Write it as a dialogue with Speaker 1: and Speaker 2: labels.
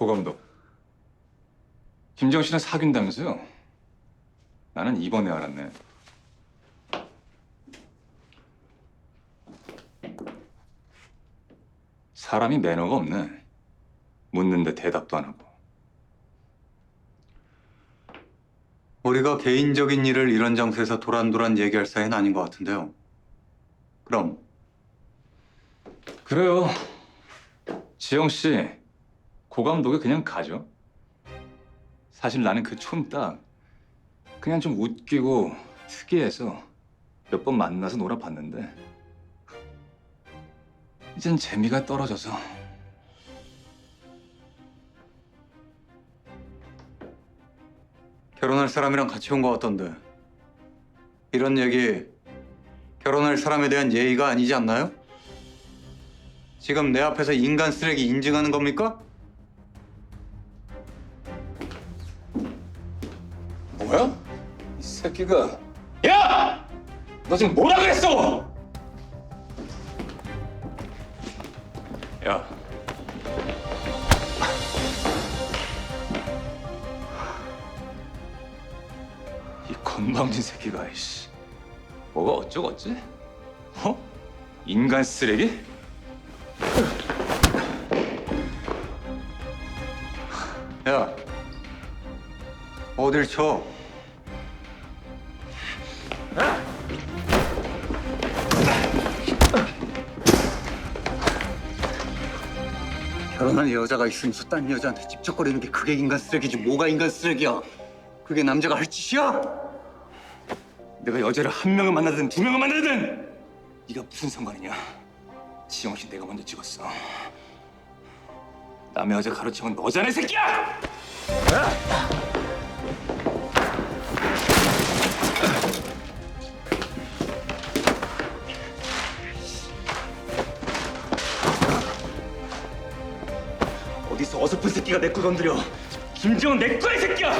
Speaker 1: 고 감독. 김정 씨는 사귄다면서요? 나는 이번에 알았네. 사람이 매너가 없네. 묻는데 대답도 안 하고.
Speaker 2: 우리가 개인적인 일을 이런 장소에서 도란도란 얘기할 사이는 아닌 것 같은데요. 그럼
Speaker 1: 그래요. 지영 씨, 고 감독이 그냥 가죠. 사실 나는 그 촌딱 그냥 좀 웃기고 특이해서 몇 번 만나서 놀아봤는데 이젠 재미가 떨어져서
Speaker 2: 결혼할 사람이랑 같이 온 것 같던데 이런 얘기 결혼할 사람에 대한 예의가 아니지 않나요? 지금 내 앞에서 인간 쓰레기 인증하는 겁니까?
Speaker 1: 새끼가 야! 너 지금 뭐라 그랬어? 야 이 건방진 새끼가 이씨 뭐가 어쩌겠지? 어? 인간 쓰레기?
Speaker 2: 야 어딜 쳐? 결혼한 여자가 있으면서 딴 여자한테 집적거리는 게 그게 인간 쓰레기지 뭐가 인간 쓰레기야? 그게 남자가 할 짓이야?
Speaker 1: 내가 여자를 한 명을 만나든 두 명을 만나든 네가 무슨 상관이냐? 지영 씨 내가 먼저 찍었어. 남의 여자 가로채건 너잖아 이 새끼야! 어디서 어설픈 새끼가 내 거 건드려 김지영 내 거야 새끼야!